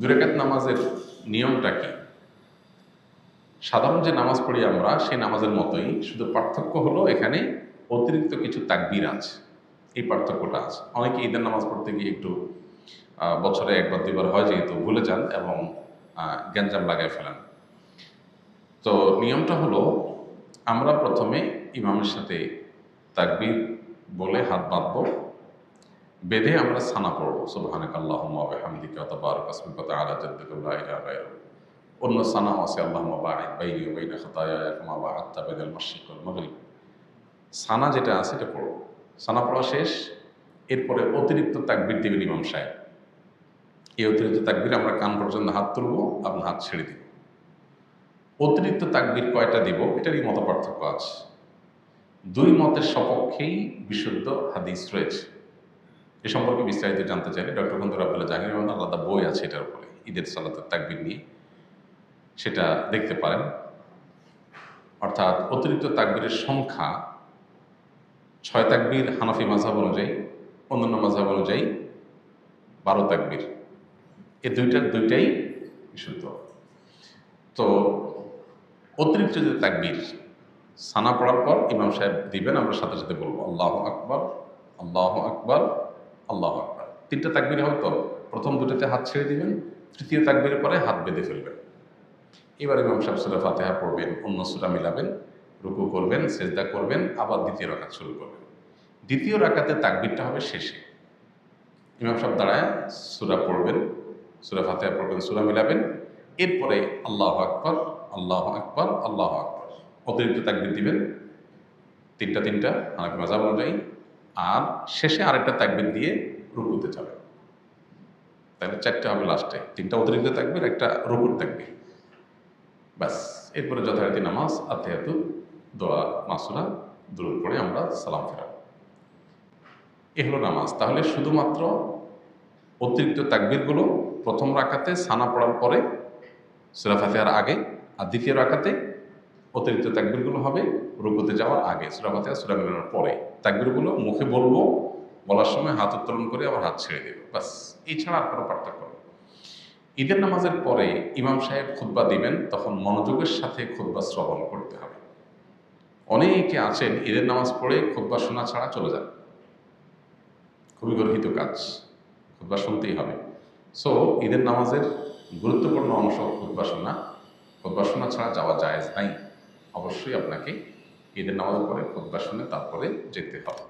দুরেকাত নামাজের নিয়মটা কি? সাধারণ যে নামাজ পড়ি আমরা, সেই নামাজের মতোই, শুধু পার্থক্য হলো এখানে অতিরিক্ত কিছু তাকবির আছে। এই পার্থক্যটা আছে। অনেকে ঈদের নামাজ পড়তে গিয়ে একটু বছরে একবার, দুইবার হয় যেহেতু ভুলে যান এবং গ্যাঞ্জাম লাগায় ফেলেন। তো নিয়মটা হলো, আমরা প্রথমে ইমামের সাথে তাকবির বলে হাত বাঁধবো বেঁধে আমরা সানা পড়ব সুবহানাক জাদ্দুকা লা ইলাহা গায়রুক অন্য সানাও আছে বাঈদ বাইনি সানা যেটা আছে এটা পড়ো। সানা পড়া শেষ, এরপরে অতিরিক্ত তাকবির দিবেন ইমাম সাহেব। এই অতিরিক্ত তাকবির আমরা কান পর্যন্ত হাত তুলবো, আপনার হাত ছেড়ে দিব। অতিরিক্ত তাকবির কয়টা দিব, এটারই মত পার্থক্য আছে। দুই মতের সপক্ষেই বিশুদ্ধ হাদিস রয়েছে। এ সম্পর্কে বিস্তারিত জানতে চাইলে ডক্টর বন্ধুর আব্দুল্লাহ জাহির রহমান আলাদা বই আছে এটার উপরে। ঈদের সালাতের তাকবির নিয়ে। সেটা দেখতে পারেন। অর্থাৎ অতিরিক্ত তাকবিরের সংখ্যা ছয় তাকবির হানাফি মাঝাব অনুযায়ী, অন্যান্য মাঝাব অনুযায়ী বারো তাকবির। এই দুইটার দুইটাই বিশুদ্ধ। তো অতিরিক্ত যে তাকবির সানা পড়ার পর ইমাম সাহেব দিবেন, আমরা সাথে সাথে বলব, আল্লাহ আকবর আল্লাহ আকবর আল্লাহ আকবর। তিনটা তাকবীর হয়তো প্রথম দুটোতে হাত ছেড়ে দিবেন, তৃতীয় তাকবীরের পরে হাত বেঁধে ফেলবেন। এবার ইমাম সাহেব সুরা ফাতেহা পড়বেন, অন্য সুরা মিলাবেন, রুকু করবেন, সেজদা করবেন, আবার দ্বিতীয় রাকাত শুরু করবেন। দ্বিতীয় রাকাতে তাকবিরটা হবে শেষে। ইমাম সাহেব দাঁড়ায়, সুরা পড়বেন, সুরা ফাতেহা পড়বেন, সুরা মিলাবেন। এরপরে আল্লাহ আকবর আল্লাহ আকবর আল্লাহ আকবর। অতিরিক্ত তাকবির দিবেন। তিনটা তিনটা, হানাফি মাজাব অনুযায়ী। আর শেষে আরেকটা তাকবির দিয়ে রুকুতে যাবে। তাহলে চারটে হবে লাস্টে। তিনটা অতিরিক্ত তাকবীর, একটা রুকুর তাকবীর। ব্যাস, এরপরে যথারীতি নামাজ আত্মেহাতু দোয়া, মাসুরা দূর করে আমরা সালাম ফেরাব। এ হলো নামাজ। তাহলে শুধুমাত্র অতিরিক্ত তাকবিরগুলো প্রথম রাখাতে সানা পড়ার পরে, সুরা ফাতেহার আগে আর দ্বিতীয় রাখাতে অতিরিক্ত তাকবীরগুলো হবে, রুকুতে যাওয়ার আগে সুরা ফাতেহা, সুরা মিলানোর পরে তাকবীরগুলো মুখে বলব, বলার সময় হাত উত্তোলন করে আবার হাত ছেড়ে দেবে। ব্যাস এছাড়া আর কোনো পার্থক্য ঈদের নামাজের পরে ইমাম সাহেব খুতবা দিবেন, তখন মনোযোগের সাথে খুতবা শ্রবণ করতে হবে। অনেকে আছেন, ঈদের নামাজ পড়ে খুতবা শোনা ছাড়া চলে যান। খুবই গর্হিত কাজ, খুতবা শুনতেই হবে। সো ঈদের নামাজের গুরুত্বপূর্ণ অংশ খুতবা শোনা। খুতবা শোনা ছাড়া যাওয়া যায় নাই। অবশ্যই আপনাকে ঈদের নামাজের পরে খুতবা শুনে তারপরে যেতে হবে।